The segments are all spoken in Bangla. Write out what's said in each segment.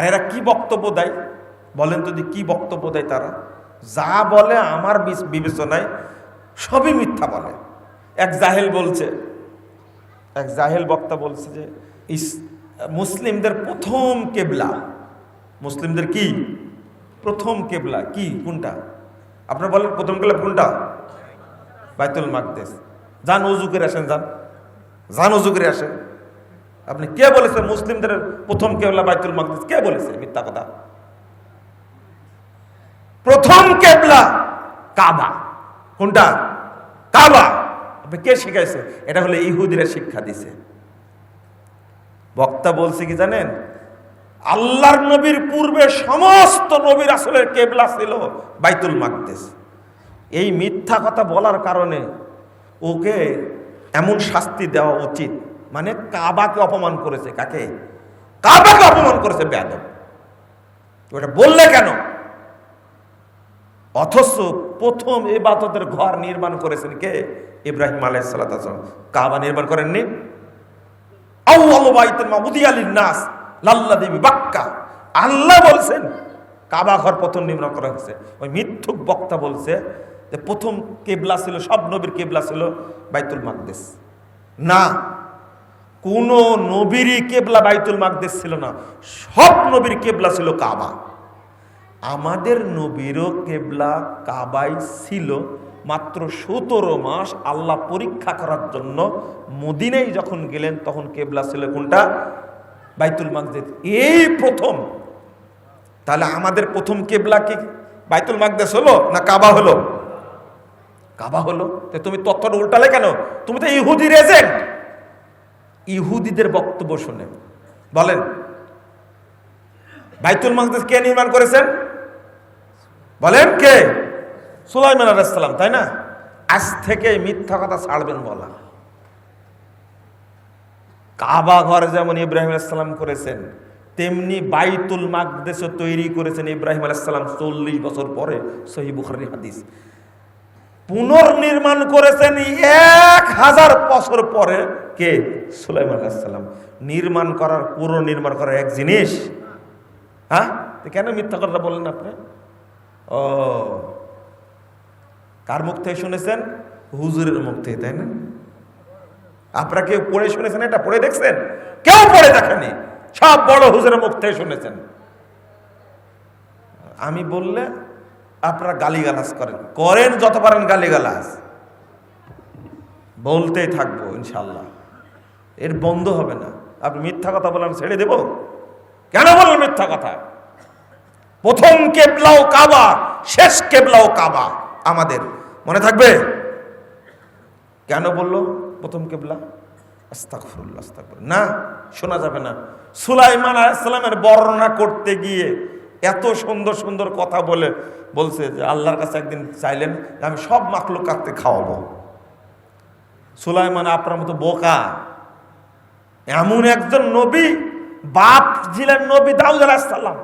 আর এরা কি বক্তব্য দেয়? বলেন তো যে কি বক্তব্য দেয় তারা? যা বলে আমার বিবেচনায় সবই মিথ্যা বলে। এক জাহেল বলছে, এক জাহেল বক্তা বলছে যে, ইস- মুসলিমদের প্রথম কেবলা। মুসলিমদের কি? প্রথম কেবলা। কি? কোনটা? আপনারা বলেন প্রথম কেবলা কোনটা? বাইতুল মাকদেশ যান অজু করে আসেন, যান। যান অজু করে আসেন। আপনি কে বলেছে? মুসলিমদের প্রথম কেবলা বাইতুল মাকদেশ কে বলেছে? মিথ্যা কথা। প্রথম কেবলা কাবা। কোনটা? কাবা। আপনি কে শিখাইছে? এটা হলো ইহুদিরা শিক্ষা দিছে। বক্তা বলছে কি জানেন? আল্লাহর নবীর পূর্বে সমস্ত নবীর আসলে কেবলা ছিল বাইতুল মাকদেশ এই মিথ্যা কথা বলার কারণে ওকে এমন শাস্তি দেওয়া উচিত মানে কাবাকে অপমান করেছে কাকে? কাবাকে অপমান করেছে বেয়াদব। ওটা বললে কেন? অথচ প্রথম এবাদতের ঘর নির্মাণ করেছেন কে? ইব্রাহিম আলাইসালাম কাবা নির্মাণ করেননি? নাস লাল্লা দেবী বাক্কা আল্লাহ বলছেন, কাবা ঘর প্রথম নির্মাণ করা হয়েছে। ওই মিথ্যুক বক্তা বলছে যে প্রথম কেবলা ছিল, সব নবীর কেবলা ছিল বাইতুল মাকদেশ না কোন নবীরই কেবলা বাইতুল মাকদেশ ছিল না। সব নবীর কেবলা ছিল কাবা। আমাদের নবীরও কেবলা কাবাই ছিল মাত্র সতেরো মাস আল্লাহ পরীক্ষা করার জন্য মদিনায় যখন গেলেন, তখন কেবলা ছিল কোনটা? বাইতুল মাকদেদ এই প্রথম। তাহলে আমাদের প্রথম কেবলা কি? বাইতুল মাকদেশ হলো না কাবা হলো? কাবা হলো? তুমি তত্ত্বটা উল্টালে কেন? তুমি তো ইহুদির এজেন্ট ইহুদিদের বক্তব্য শুনে। বলেন, বাইতুল মাকদেশ কে নির্মাণ করেছেন? বলেন কে? সুলাইমান তাই না? আজ থেকে মিথ্যা কথা ছাড়বেন বলা। কাবা ঘর যেমন ইব্রাহিম আলাইসালাম করেছেন, তেমনি বাইতুল মাকদেশও তৈরি করেছেন ইব্রাহিম আলাইসালাম চল্লিশ বছর পরে সহি বুখারি হাদিস। পুনর্নির্মাণ করেছেন এক হাজার বছর পরে কে? সুলাইমান আলাইসালাম নির্মাণ করার পুরো নির্মাণ করার এক জিনিস। হ্যাঁ? কেন মিথ্যা কথা বললেন আপনি? ও, কার মুখ থেকে শুনেছেন? হুজুরের মুখ থেকে, তাই না? আপনারা কেউ পড়ে শুনেছেন এটা? পড়ে দেখছেন? কেউ পড়ে দেখেনি। সব বড় হুজুরের মুখ থেকে শুনেছেন। আমি বললে আপনারা গালিগালাজ করেন। করেন যত পারেন গালিগালাজ। বলতেই থাকব ইনশাল্লাহ এর বন্ধ হবে না। আপনি মিথ্যা কথা বলেন ছেড়ে দেব? কেন বলেন মিথ্যা কথা? প্রথম কেবলাও কাবা, শেষ কেবলাও কাবা আমাদের। মনে থাকবে? কেন বলল প্রথম কেবলা? আস্তাগফিরুল্লাহ আস্তাগফিরুল্লাহ। না, শোনা যাবে না। সুলাইমান আলাইসালামের বর্ণনা করতে গিয়ে এত সুন্দর সুন্দর কথা বলে বলছে যে আল্লাহর কাছে একদিন চাইলেন আমি সব মাখলুক কাটতে খাওয়াবো। সুলাইমান আপনার মতো বোকা। এমন একজন নবী, বাপ ছিলেন নবী দাউদ আলাহিসাল্লাম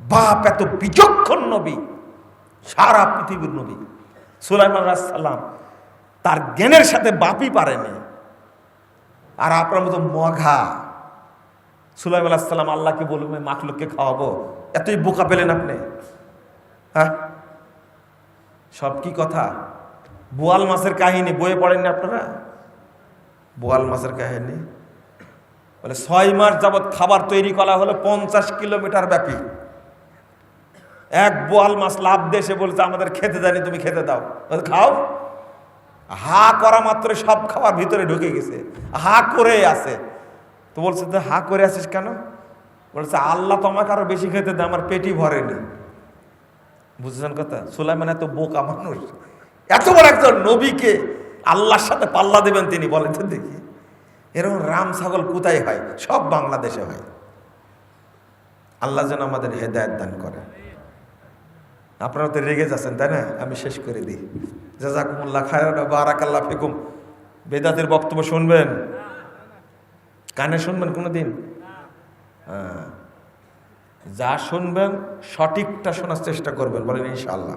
বাপ এত বিচক্ষণ নবী, সারা পৃথিবীর নবী সুলাইমান সাল্লাম তার জ্ঞানের সাথে বাপই পারেনি। আর আপনার মতো মঘা। সুলাইম আলাহিসাল্লাম আল্লাহকে বলবেন মাখলুককে খাওয়াবো? এতই বোকা পেলেন আপনি। হ্যাঁ? সব কি কথা? বোয়াল মাছের কাহিনী, বইয়ে পড়েননি আপনারা? বোয়াল মাছের কাহিনী? বলে, ছয় মাস যাবৎ খাবার তৈরি করা হলো পঞ্চাশ কিলোমিটার ব্যাপী। এক বোয়াল মাছ লাভ দেশে বলছে, আমাদের খেতে দেয়নি, তুমি খেতে দাও। খাও? হা করা মাত্র সব খাবার ভিতরে ঢুকে গেছে। হা করে আছে। তো বলছে, তো হা করে আছিস কেন? বলছে, আল্লাহ তোমাকে আরও বেশি খেতে দেয়, আমার পেটি ভরেনি। বুঝছেন কথা? সুলাইমান এত বোকা মানুষ। এত বড় একজন নবীকে আল্লাহর সাথে পাল্লা দেবেন তিনি, বলেন তো দেখি। এরকম রাম ছাগল কোথায় হয়? সব বাংলাদেশে হয়। আল্লাহ যেন আমাদের হেদায়ত দান করে। আপনারা তো রেগে যাচ্ছেন, তাই না? আমি শেষ করে দিই। জাজাকুমুল্লাহ খায়রান বারাকাল্লাহ ফেকুম। বেদাতের বক্তব্য শুনবেন? কানে শুনবেন কোনো দিন যা শুনবেন সঠিকটা শোনার চেষ্টা করবেন বলেন ইনশাআল্লাহ।